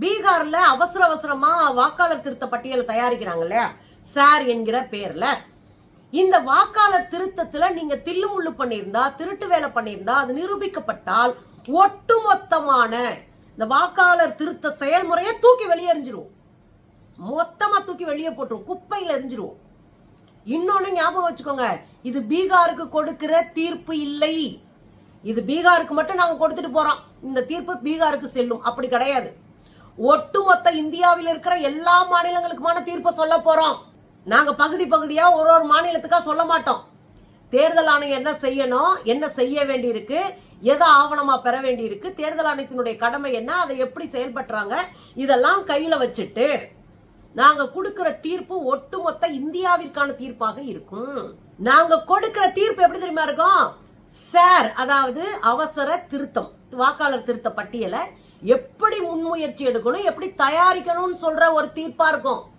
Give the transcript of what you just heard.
பீகார்ல அவசர அவசரமா வாக்காளர் திருத்த பட்டியலை தயாரிக்கிறாங்க இல்லையா? சார் என்கிற பேர்ல. இந்த வாக்காளர் திருத்தத்துல நீங்க தில்லுமுள்ளு பண்ணியிருந்தா திருட்டு வேலை பண்ணியிருந்தா அது நிரூபிக்கப்பட்டால் ஒட்டுமொத்தமான இந்த வாக்காளர் திருத்த செயல்முறையை தூக்கி வெளியே எறிஞ்சிருவோம். மொத்தமா தூக்கி வெளியே போட்டுருவோம். குப்பையில எரிஞ்சிருவோம் இன்னொன்னு ஞாபகம் வச்சுக்கோங்க. இது பீகாருக்கு கொடுக்கிற தீர்ப்பு இல்லை. இது பீகாருக்கு மட்டும் நாங்க கொடுத்துட்டு போறோம். இந்த தீர்ப்பு பீகாருக்கு செல்லும். அப்படி கிடையாது. ஒட்டுமொத்த இந்தியாவில் இருக்கிற எல்லா மாநிலங்களுக்குமான தீர்ப்பை சொல்ல போறோம். நாங்க பகுதி பகுதியா ஒரு ஒரு மாநிலத்துக்கா சொல்ல மாட்டோம். தேர்தல் ஆணையம் என்ன செய்யணும் என்ன செய்ய வேண்டியிருக்கு எதை ஆவணமா பெற வேண்டியிருக்கு தேர்தல் ஆணையத்தினுடைய கடமை என்ன அதை எப்படி செயல்படுறாங்க இதெல்லாம் கையில வச்சுட்டு நாங்க கொடுக்கிற தீர்ப்பு ஒட்டுமொத்த இந்தியாவிற்கான தீர்ப்பாக இருக்கும். நாங்க கொடுக்கிற தீர்ப்பு எப்படி தெரியுமா இருக்கும்? சார் அதாவது அவசர திருத்தம் வாக்காளர் திருத்த பட்டியலை எப்படி முன்முயற்சி எடுக்கணும் எப்படி தயாரிக்கணும்னு சொல்ற ஒரு தீர்ப்பா இருக்கும்.